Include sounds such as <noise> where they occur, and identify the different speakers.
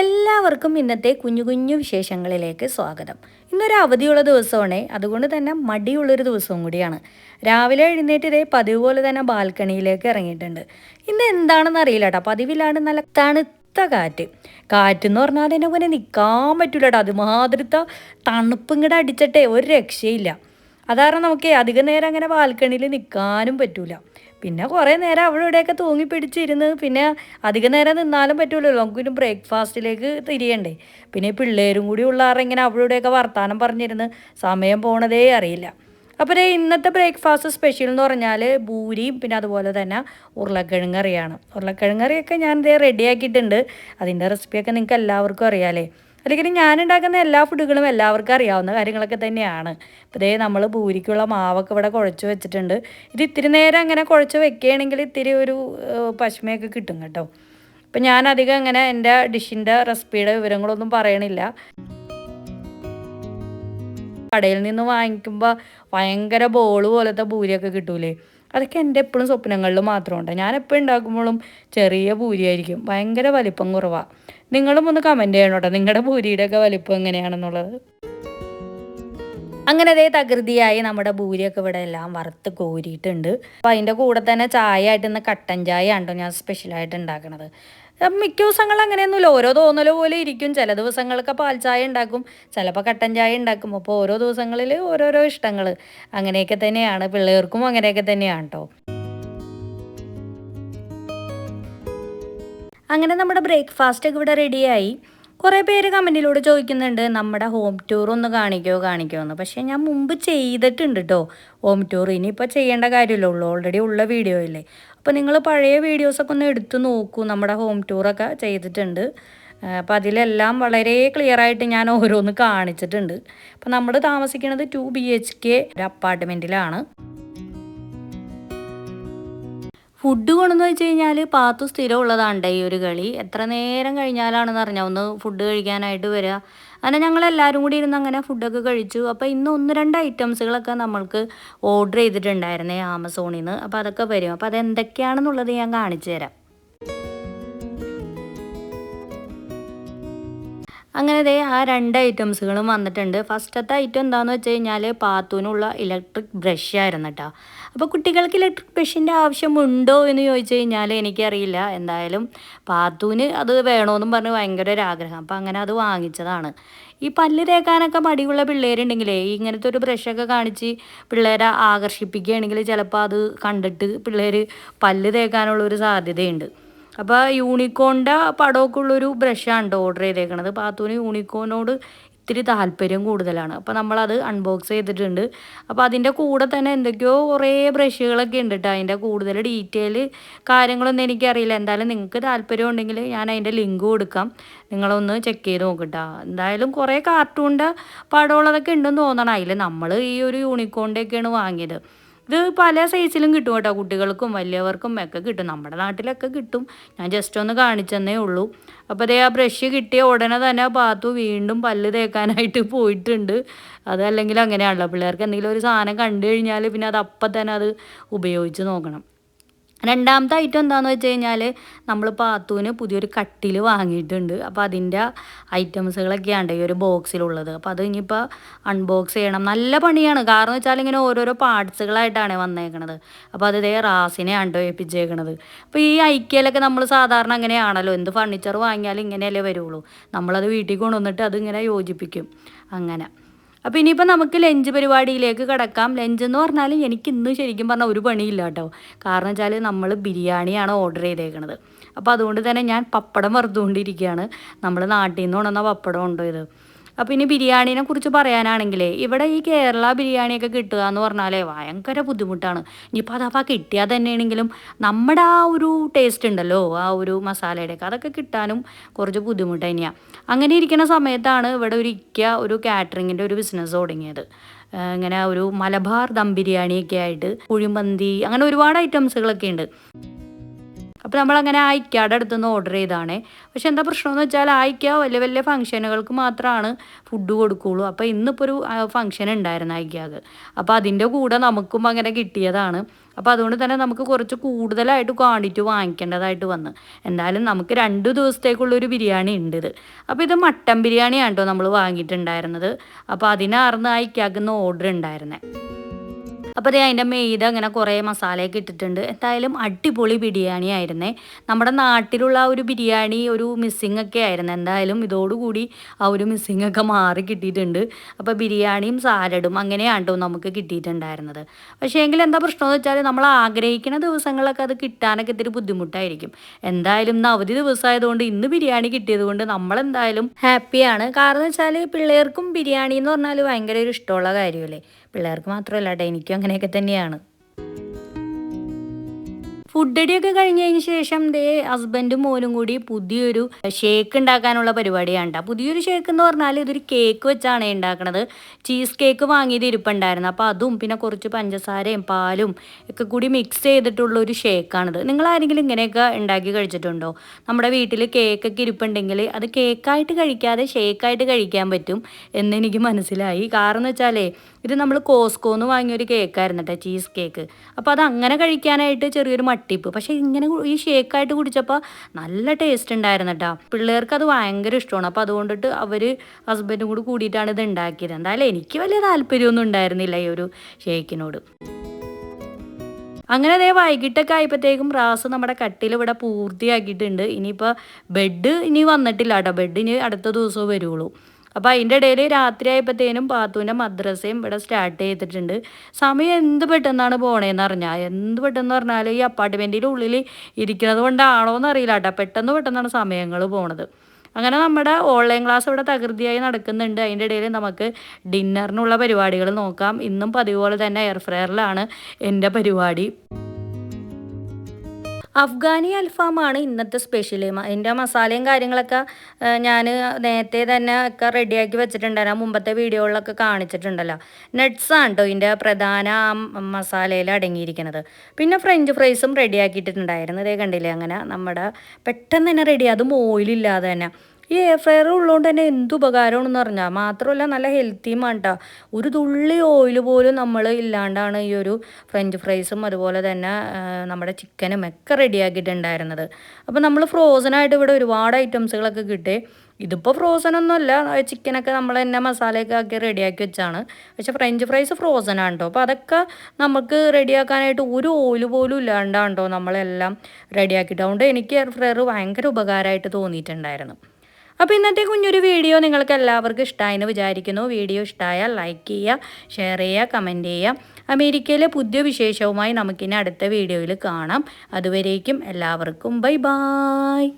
Speaker 1: എല്ലാവർക്കും ഇന്നത്തെ കുഞ്ഞു കുഞ്ഞു വിശേഷങ്ങളിലേക്ക് സ്വാഗതം. ഇന്നൊരു അവധിയുള്ള ദിവസമാണ് അതുകൊണ്ട് തന്നെ മടിയുള്ളൊരു ദിവസവും കൂടിയാണ്. രാവിലെ എഴുന്നേറ്റ് ഇതേ പതിവ് പോലെ തന്നെ ബാൽക്കണിയിലേക്ക് ഇറങ്ങിയിട്ടുണ്ട്. ഇന്ന് എന്താണെന്ന് അറിയില്ല കേട്ടോ പതിവിലാണ് നല്ല തണുത്ത കാറ്റ്. കാറ്റ് എന്ന് പറഞ്ഞാൽ എന്നെ പോലെ നിൽക്കാൻ പറ്റില്ല കേട്ടോ അതുമാതിരത്തെ തണുപ്പ് ഇങ്ങോട്ട് അടിച്ചിട്ടേ ഒരു രക്ഷയില്ല. അതാരണം നമുക്ക് അധിക നേരം അങ്ങനെ ബാൽക്കണിയിൽ നിൽക്കാനും പറ്റൂല. പിന്നെ കുറേ നേരം അവിടെ ഇവിടെയൊക്കെ തൂങ്ങി പിടിച്ചിരുന്ന് പിന്നെ അധിക നേരം നിന്നാലും പറ്റൂലല്ലോ. നമുക്കൊരു ബ്രേക്ക്ഫാസ്റ്റിലേക്ക് തിരിയണ്ടേ. പിന്നെ പിള്ളേരും കൂടി ഉള്ളാറ് ഇങ്ങനെ അവിടെ ഇവിടെയൊക്കെ വർത്താനം പറഞ്ഞിരുന്ന് സമയം പോണതേ അറിയില്ല. അപ്പോൾ ഇന്നത്തെ ബ്രേക്ക്ഫാസ്റ്റ് സ്പെഷ്യൽ എന്ന് പറഞ്ഞാൽ ഭൂരിയും പിന്നെ അതുപോലെ തന്നെ ഉരുളക്കിഴങ്ങ് കറിയാണ്. ഉരുളക്കിഴങ്ങ് കറിയൊക്കെ ഞാൻ ദേ റെഡിയാക്കിയിട്ടുണ്ട് അതിന്റെ റെസിപ്പിയൊക്കെ നിങ്ങൾക്ക് എല്ലാവർക്കും അറിയാമല്ലേ അല്ലെങ്കിൽ ഞാൻ ഉണ്ടാക്കുന്ന എല്ലാ ഫുഡുകളും എല്ലാവർക്കും അറിയാവുന്ന കാര്യങ്ങളൊക്കെ തന്നെയാണ്. ഇതേ നമ്മൾ പൂരിക്കുള്ള മാവൊക്കെ ഇവിടെ കുഴച്ച് വെച്ചിട്ടുണ്ട്. ഇത് ഇത്തിരി നേരം അങ്ങനെ കുഴച്ച് വെക്കുകയാണെങ്കിൽ ഇത്തിരി ഒരു പശുമയൊക്കെ കിട്ടും കേട്ടോ. ഇപ്പം ഞാൻ അധികം അങ്ങനെ എന്റെ ഡിഷിന്റെ റെസിപ്പിയുടെ വിവരങ്ങളൊന്നും പറയണില്ല. കടയിൽ നിന്ന് വാങ്ങിക്കുമ്പോൾ ഭയങ്കര ബോൾ പോലത്തെ പൂരിയൊക്കെ കിട്ടൂലേ? അതൊക്കെ എന്റെ എപ്പോഴും സ്വപ്നങ്ങളിൽ മാത്രമുണ്ട് ഞാൻ എപ്പോഴും ഉണ്ടാക്കുമ്പോഴും ചെറിയ പൂരിയായിരിക്കും ഭയങ്കര വലിപ്പം കുറവാണ് നിങ്ങളും ഒന്ന് കമന്റ് ചെയ്യണം കേട്ടോ നിങ്ങളുടെ പൂരിയുടെയൊക്കെ വലിപ്പം എങ്ങനെയാണെന്നുള്ളത്? അങ്ങനെ അതേ തകൃതിയായി നമ്മുടെ ഭൂരിയൊക്കെ ഇവിടെ എല്ലാം വറുത്ത് കോരിയിട്ടുണ്ട്. അപ്പം അതിന്റെ കൂടെ തന്നെ ചായ ആയിട്ട് ഇന്ന് കട്ടൻ ചായ ആണ്ടോ ഞാൻ സ്പെഷ്യലായിട്ട് ഉണ്ടാക്കണത്. മിക്ക ദിവസങ്ങൾ അങ്ങനെയൊന്നുമില്ല. ഓരോ തോന്നൽ പോലെ ഇരിക്കും. ചില ദിവസങ്ങളൊക്കെ പാൽ ചായ ഉണ്ടാക്കും. ചിലപ്പോൾ കട്ടൻ ചായ ഉണ്ടാക്കും. അപ്പോൾ ഓരോ ദിവസങ്ങളിൽ ഓരോരോ ഇഷ്ടങ്ങൾ അങ്ങനെയൊക്കെ തന്നെയാണ്. പിള്ളേർക്കും അങ്ങനെയൊക്കെ തന്നെയാണ് കേട്ടോ അങ്ങനെ നമ്മുടെ ബ്രേക്ക്ഫാസ്റ്റ് ഒക്കെ ഇവിടെ റെഡിയായി. കുറേ പേര് കമന്റിലൂടെ ചോദിക്കുന്നുണ്ട് നമ്മുടെ ഹോം ടൂർ ഒന്ന് കാണിക്കോ കാണിക്കോ എന്ന്. പക്ഷേ ഞാൻ മുമ്പ് ചെയ്തിട്ടുണ്ട് കേട്ടോ ഹോം ടൂർ. ഇനിയിപ്പോൾ ചെയ്യേണ്ട കാര്യമില്ല. ഉള്ളൂ ഓൾറെഡി ഉള്ള വീഡിയോ ഇല്ലേ അപ്പോൾ നിങ്ങൾ പഴയ വീഡിയോസൊക്കെ ഒന്ന് എടുത്തു നോക്കൂ. നമ്മുടെ ഹോം ടൂറൊക്കെ ചെയ്തിട്ടുണ്ട്. അപ്പോൾ അതിലെല്ലാം വളരെ ക്ലിയർ ആയിട്ട് ഞാൻ ഓരോന്ന് കാണിച്ചിട്ടുണ്ട്. അപ്പോൾ നമ്മൾ താമസിക്കുന്നത് ടു ബി എച്ച് കെ ഒരു അപ്പാർട്ട്മെന്റിലാണ് ഫുഡ് കൊണ്ടെന്ന് വെച്ച് കഴിഞ്ഞാൽ പാത്തു സ്ഥിരം ഉള്ളതാണ്ട് ഈ ഒരു കളി. എത്ര നേരം കഴിഞ്ഞാലാണെന്ന് അറിഞ്ഞാൽ ഒന്ന് ഫുഡ് കഴിക്കാനായിട്ട് വരിക അങ്ങനെ ഞങ്ങൾ എല്ലാവരും കൂടി ഇരുന്ന് അങ്ങനെ ഫുഡൊക്കെ കഴിച്ചു. അപ്പോൾ ഇന്ന് ഒന്ന് രണ്ട് ഐറ്റംസുകളൊക്കെ നമ്മൾക്ക് ഓർഡർ ചെയ്തിട്ടുണ്ടായിരുന്നേ ആമസോണിൽ നിന്ന് അപ്പോൾ അതൊക്കെ വരും. അപ്പോൾ അതെന്തൊക്കെയാണെന്നുള്ളത് ഞാൻ കാണിച്ചു തരാം. അങ്ങനെ ദേ ആ രണ്ട് ഐറ്റംസുകളും വന്നിട്ടുണ്ട്. ഫസ്റ്റത്തെ ഐറ്റം എന്താണെന്ന് വെച്ച് കഴിഞ്ഞാൽ പാത്തൂനുള്ള ഇലക്ട്രിക് ബ്രഷ് ആയിരുന്നു കേട്ടോ അപ്പോൾ കുട്ടികൾക്ക് ഇലക്ട്രിക് ബ്രഷിന്റെ ആവശ്യമുണ്ടോ എന്ന് ചോദിച്ചു കഴിഞ്ഞാൽ എനിക്കറിയില്ല. എന്തായാലും പാത്തൂന് അത് വേണമെന്നും പറഞ്ഞ് ഭയങ്കര ഒരു ആഗ്രഹം. അപ്പോൾ അങ്ങനെ അത് വാങ്ങിച്ചതാണ്. ഈ പല്ല് തേക്കാനൊക്കെ മടിയുള്ള പിള്ളേരുണ്ടെങ്കിലേ ഇങ്ങനത്തെ ഒരു ബ്രഷൊക്കെ കാണിച്ച് പിള്ളേരെ ആകർഷിപ്പിക്കുകയാണെങ്കിൽ ചിലപ്പോൾ അത് കണ്ടിട്ട് പിള്ളേർ പല്ല് തേക്കാനുള്ള ഒരു സാധ്യതയുണ്ട്. അപ്പോൾ യൂണിക്കോണിന്റെ പടമൊക്കെ ഉള്ളൊരു ബ്രഷാണ് കേട്ടോ ഓർഡർ ചെയ്തേക്കണത്. പാത്തൂന് യൂണിക്കോണിനോട് ഇത്തിരി താല്പര്യം കൂടുതലാണ്. അപ്പോൾ നമ്മളത് അൺബോക്സ് ചെയ്തിട്ടുണ്ട്. അപ്പോൾ അതിന്റെ കൂടെ തന്നെ എന്തൊക്കെയോ കുറേ ബ്രഷുകളൊക്കെ ഉണ്ട് കേട്ടോ അതിന്റെ കൂടുതൽ ഡീറ്റെയിൽ കാര്യങ്ങളൊന്നും എനിക്കറിയില്ല. എന്തായാലും നിങ്ങൾക്ക് താല്പര്യം ഉണ്ടെങ്കിൽ ഞാൻ അതിന്റെ ലിങ്ക് കൊടുക്കാം. നിങ്ങളൊന്ന് ചെക്ക് ചെയ്ത് നോക്കട്ടോ. എന്തായാലും കുറേ കാർട്ടൂണിന്റെ പടമുള്ളതൊക്കെ ഉണ്ടെന്ന് തോന്നണം. അതിൽ നമ്മൾ ഈ ഒരു യൂണിക്കോണിന്റെയൊക്കെയാണ് വാങ്ങിയത്. ഇത് പല സൈസിലും കിട്ടും കേട്ടോ. കുട്ടികൾക്കും വലിയവർക്കും ഒക്കെ കിട്ടും. നമ്മുടെ നാട്ടിലൊക്കെ കിട്ടും. ഞാൻ ജസ്റ്റ് ഒന്ന് കാണിച്ചെന്നേ ഉള്ളൂ. അപ്പോൾ അതേ ആ ബ്രഷ് കിട്ടിയ ഉടനെ തന്നെ പാത്തു വീണ്ടും പല്ല് തേക്കാനായിട്ട് <laughs> പോയിട്ടുണ്ട്. അതല്ലെങ്കിൽ അങ്ങനെയാണല്ലോ. പിള്ളേർക്ക് എന്തെങ്കിലും ഒരു സാധനം കണ്ടു കഴിഞ്ഞാൽ പിന്നെ അത് അപ്പം തന്നെ അത് ഉപയോഗിച്ച് നോക്കണം. രണ്ടാമത്തെ ഐറ്റം എന്താണെന്ന് വെച്ച് കഴിഞ്ഞാൽ നമ്മൾ പാത്തൂന് പുതിയൊരു കട്ടിൽ വാങ്ങിയിട്ടുണ്ട്. അപ്പോൾ അതിന്റെ ഐറ്റംസുകളൊക്കെയാണ് ഈ ഒരു ബോക്സിലുള്ളത്. അപ്പോൾ അത് ഇനിയിപ്പോൾ അൺബോക്സ് ചെയ്യണം. നല്ല പണിയാണ്. കാരണം വെച്ചാൽ ഇങ്ങനെ ഓരോരോ പാർട്സുകളായിട്ടാണ് വന്നേക്കണത്. അപ്പോൾ അത് ഇതേ റാസിനെ ആണ്ടോ ഏൽപ്പിച്ചേക്കണത് അപ്പോൾ ഈ ഐക്യയിലൊക്കെ നമ്മൾ സാധാരണ അങ്ങനെയാണല്ലോ. എന്ത് ഫർണിച്ചർ വാങ്ങിയാലും ഇങ്ങനെയല്ലേ വരുള്ളൂ. നമ്മളത് വീട്ടിൽ കൊണ്ടുവന്നിട്ട് അതിങ്ങനെ യോജിപ്പിക്കും. അങ്ങനെ. അപ്പോൾ ഇനിയിപ്പോൾ നമുക്ക് ലഞ്ച് പരിപാടിയിലേക്ക് കിടക്കാം. ലഞ്ച് എന്ന് പറഞ്ഞാൽ എനിക്ക് ഇന്ന് ശരിക്കും പറഞ്ഞാൽ ഒരു പണിയില്ല കേട്ടോ. കാരണം വെച്ചാൽ നമ്മൾ ബിരിയാണിയാണ് ഓർഡർ ചെയ്തേക്കണത്. അപ്പോൾ അതുകൊണ്ട് തന്നെ ഞാൻ പപ്പടം വറുത്തുകൊണ്ടിരിക്കുകയാണ്. നമ്മൾ നാട്ടിൽ നിന്ന് കൊണ്ടുവന്ന പപ്പടം ഉണ്ടോ ഇത് അപ്പോൾ ഇനി ബിരിയാണീനെ കുറിച്ച് പറയാനാണെങ്കിലേ ഇവിടെ ഈ കേരള ബിരിയാണിയൊക്കെ കിട്ടുക എന്ന് പറഞ്ഞാലേ ഭയങ്കര ബുദ്ധിമുട്ടാണ്. ഇനിയിപ്പോൾ അതപ്പോൾ കിട്ടിയാൽ തന്നെയാണെങ്കിലും നമ്മുടെ ആ ഒരു ടേസ്റ്റ് ഉണ്ടല്ലോ ആ ഒരു മസാലയുടെയൊക്കെ അതൊക്കെ കിട്ടാനും കുറച്ച് ബുദ്ധിമുട്ട് തന്നെയാണ് അങ്ങനെ ഇരിക്കുന്ന സമയത്താണ് ഇവിടെ ഒരു ഇക്ക ഒരു കാറ്ററിങ്ങിന്റെ ഒരു ബിസിനസ് തുടങ്ങിയത്. ഇങ്ങനെ ഒരു മലബാർ ദം ബിരിയാണിയൊക്കെ ആയിട്ട് കുഴിമന്തി അങ്ങനെ ഒരുപാട് ഐറ്റംസുകളൊക്കെ ഉണ്ട്. അപ്പോൾ നമ്മളങ്ങനെ ഇക്കയുടെ അടുത്ത് നിന്ന് ഓർഡർ ചെയ്താണ് പക്ഷെ എന്താ പ്രശ്നമെന്ന് വെച്ചാൽ അയക്ക വലിയ വലിയ ഫംഗ്ഷനുകൾക്ക് മാത്രമാണ് ഫുഡ് കൊടുക്കുകയുള്ളൂ അപ്പോൾ ഇന്നിപ്പോൾ ഒരു ഫംഗ്ഷൻ ഉണ്ടായിരുന്നു ആ അപ്പോൾ അതിന്റെ കൂടെ നമുക്കും അങ്ങനെ കിട്ടിയതാണ്. അപ്പോൾ അതുകൊണ്ട് തന്നെ നമുക്ക് കുറച്ച് കൂടുതലായിട്ട് ക്വാണ്ടിറ്റി വാങ്ങിക്കേണ്ടതായിട്ട് വന്ന്. എന്തായാലും നമുക്ക് രണ്ട് ദിവസത്തേക്കുള്ളൊരു ബിരിയാണി ഉണ്ട് ഇത്. അപ്പോൾ ഇത് മട്ടൻ ബിരിയാണിയാണ് കേട്ടോ നമ്മൾ വാങ്ങിയിട്ടുണ്ടായിരുന്നത്. അപ്പോൾ അതിനാർന്ന് അയക്കാക്കുന്ന ഓർഡർ ഉണ്ടായിരുന്നത് അപ്പോൾ അതേ അതിന്റെ മെയ്ത് അങ്ങനെ കുറേ മസാലയൊക്കെ ഇട്ടിട്ടുണ്ട്. എന്തായാലും അടിപൊളി ബിരിയാണി ആയിരുന്നേ. നമ്മുടെ നാട്ടിലുള്ള ആ ഒരു ബിരിയാണി ഒരു മിസ്സിംഗ് ഒക്കെ ആയിരുന്നു. എന്തായാലും ഇതോടുകൂടി ആ ഒരു മിസ്സിംഗ് ഒക്കെ മാറി കിട്ടിയിട്ടുണ്ട്. അപ്പോൾ ബിരിയാണിയും സാലഡും അങ്ങനെയാണ് നമുക്ക് കിട്ടിയിട്ടുണ്ടായിരുന്നത്. പക്ഷേ എങ്കിൽ എന്താ പ്രശ്നം എന്ന് വെച്ചാൽ നമ്മൾ ആഗ്രഹിക്കുന്ന ദിവസങ്ങളൊക്കെ അത് കിട്ടാനൊക്കെ ഇത്തിരി ബുദ്ധിമുട്ടായിരിക്കും. എന്തായാലും ഇന്ന് അവധി ദിവസമായതുകൊണ്ട് ഇന്ന് ബിരിയാണി കിട്ടിയത് കൊണ്ട് നമ്മളെന്തായാലും ഹാപ്പിയാണ് കാരണം വെച്ചാൽ പിള്ളേർക്കും ബിരിയാണി എന്ന് പറഞ്ഞാൽ ഭയങ്കര ഒരു ഇഷ്ടമുള്ള കാര്യമല്ലേ? പിള്ളേർക്ക് മാത്രമല്ല കേട്ടോ എനിക്കും അങ്ങനെയൊക്കെ തന്നെയാണ്. ഫുഡ് ഒക്കെ കഴിഞ്ഞതിന് ശേഷം ദേ ഹസ്ബൻഡും മോനും കൂടി പുതിയൊരു ഷേക്ക് ഉണ്ടാക്കാനുള്ള പരിപാടിയാണ്. പുതിയൊരു ഷേക്ക് എന്ന് പറഞ്ഞാൽ ഇതൊരു കേക്ക് വെച്ചാണ് ഉണ്ടാക്കുന്നത് ചീസ് കേക്ക് വാങ്ങിയത് ഇരിപ്പുണ്ടായിരുന്നു. അപ്പോൾ അതും പിന്നെ കുറച്ച് പഞ്ചസാരയും പാലും ഒക്കെ കൂടി മിക്സ് ചെയ്തിട്ടുള്ള ഒരു ഷേക്കാണിത് നിങ്ങൾ ആരെങ്കിലും ഇങ്ങനെയൊക്കെ ഉണ്ടാക്കി കഴിച്ചിട്ടുണ്ടോ? നമ്മുടെ വീട്ടിൽ കേക്കൊക്കെ ഇരിപ്പുണ്ടെങ്കിൽ അത് കേക്കായിട്ട് കഴിക്കാതെ ഷേക്കായിട്ട് കഴിക്കാൻ പറ്റും എന്നെനിക്ക് മനസ്സിലായി. കാരണം വെച്ചാലേ ഇത് നമ്മൾ കോസ്കോന്ന് വാങ്ങിയൊരു കേക്കായിരുന്നു കേട്ടോ ചീസ് കേക്ക് അപ്പോൾ അത് അങ്ങനെ കഴിക്കാനായിട്ട് ചെറിയൊരു മട്ടിപ്പ് പക്ഷേ ഇങ്ങനെ ഈ ഷേക്കായിട്ട് കുടിച്ചപ്പോൾ നല്ല ടേസ്റ്റ് ഉണ്ടായിരുന്നു കേട്ടോ പിള്ളേർക്ക് അത് ഭയങ്കര ഇഷ്ടമാണ്. അപ്പോൾ അതുകൊണ്ടിട്ട് അവർ ഹസ്ബൻഡും കൂടി കൂടിയിട്ടാണ് ഇത് ഉണ്ടാക്കിയത്. എന്തായാലും എനിക്ക് വലിയ താല്പര്യമൊന്നും ഉണ്ടായിരുന്നില്ല ഈ ഒരു ഷേക്കിനോട്. അങ്ങനെ അതേ വൈകിട്ടൊക്കെ ആയപ്പോഴത്തേക്കും റാസ് നമ്മുടെ കട്ടിൽ ഇവിടെ പൂർത്തിയാക്കിയിട്ടുണ്ട്. ഇനിയിപ്പോൾ ബെഡ് ഇനി വന്നിട്ടില്ല കേട്ടോ ബെഡ് ഇനി അടുത്ത ദിവസമേ വരുള്ളൂ. അപ്പോൾ അതിന്റെ ഇടയിൽ രാത്രി ആയപ്പോഴത്തേനും പാത്തുവിന്റെ മദ്രസയും ഇവിടെ സ്റ്റാർട്ട് ചെയ്തിട്ടുണ്ട്. സമയം എന്ത് പെട്ടെന്നാണ് പോണേന്ന് അറിഞ്ഞാൽ എന്ത് പെട്ടെന്ന് പറഞ്ഞാൽ ഈ അപ്പാർട്ട്മെന്റിന്റെ ഉള്ളിൽ ഇരിക്കുന്നത് കൊണ്ടാണോ എന്ന് അറിയില്ല കേട്ടോ പെട്ടെന്ന് പെട്ടെന്നാണ് സമയങ്ങൾ പോണത്. അങ്ങനെ നമ്മുടെ ഓൺലൈൻ ക്ലാസ് ഇവിടെ തകൃതിയായി നടക്കുന്നുണ്ട്. അതിന്റെ ഇടയിൽ നമുക്ക് ഡിന്നറിനുള്ള പരിപാടികൾ നോക്കാം. ഇന്നും പതിവ് പോലെ തന്നെ എയർ ഫ്രയറിലാണ് എന്റെ പരിപാടി. അഫ്ഗാനി അൽഫാമാണ് ഇന്നത്തെ സ്പെഷ്യൽ അതിന്റെ മസാലയും കാര്യങ്ങളൊക്കെ ഞാൻ നേരത്തെ തന്നെ ഒക്കെ റെഡിയാക്കി വെച്ചിട്ടുണ്ടായിരുന്നു. മുമ്പത്തെ വീഡിയോകളിലൊക്കെ കാണിച്ചിട്ടുണ്ടല്ലോ. നട്ട്സാണ് കേട്ടോ ഇതിന്റെ പ്രധാന മസാലയിൽ അടങ്ങിയിരിക്കുന്നത് പിന്നെ ഫ്രഞ്ച് ഫ്രൈസും റെഡിയാക്കിയിട്ടുണ്ടായിരുന്നു ഇതേ കണ്ടില്ലേ? അങ്ങനെ നമ്മുടെ പെട്ടെന്ന് തന്നെ റെഡി അതും ഓയിലില്ലാതെ തന്നെ. ഈ എയർ ഫ്രയർ ഉള്ളതുകൊണ്ട് തന്നെ എന്ത് ഉപകാരമാണെന്ന് പറഞ്ഞാൽ മാത്രമല്ല നല്ല ഹെൽത്തിയുമാണ് കേട്ടോ ഒരു തുള്ളി ഓയിൽ പോലും നമ്മൾ ഇല്ലാണ്ടാണ് ഈ ഒരു ഫ്രഞ്ച് ഫ്രൈസും അതുപോലെ തന്നെ നമ്മുടെ ചിക്കനും ഒക്കെ റെഡിയാക്കിയിട്ടുണ്ടായിരുന്നത് അപ്പോൾ നമ്മൾ ഫ്രോസനായിട്ട് ഇവിടെ ഒരുപാട് ഐറ്റംസുകളൊക്കെ കിട്ടി. ഇതിപ്പോൾ ഫ്രോസൺ ഒന്നുമല്ല ചിക്കനൊക്കെ നമ്മൾ തന്നെ മസാലയൊക്കെ ആക്കി റെഡിയാക്കി വെച്ചാണ്. പക്ഷേ ഫ്രഞ്ച് ഫ്രൈസ് ഫ്രോസൺ ആണ് കേട്ടോ അപ്പോൾ അതൊക്കെ നമുക്ക് റെഡിയാക്കാനായിട്ട് ഒരു ഓയിൽ പോലും ഇല്ലാണ്ടാണ് കേട്ടോ നമ്മളെല്ലാം റെഡിയാക്കിയിട്ട് അതുകൊണ്ട് എനിക്ക് എയർ ഫ്രയർ ഭയങ്കര ഉപകാരമായിട്ട് തോന്നിയിട്ടുണ്ടായിരുന്നു. അപ്പോൾ ഇന്നത്തെ കുഞ്ഞൊരു വീഡിയോ നിങ്ങൾക്ക് എല്ലാവർക്കും ഇഷ്ടമായെന്ന് വിചാരിക്കുന്നു. വീഡിയോ ഇഷ്ടമായാൽ ലൈക്ക് ചെയ്യുക ഷെയർ ചെയ്യുക കമന്റ് ചെയ്യുക. അമേരിക്കയിലെ പുതിയ വിശേഷവുമായി നമുക്കിനി അടുത്ത വീഡിയോയിൽ കാണാം. അതുവരേക്കും എല്ലാവർക്കും ബൈ ബായ്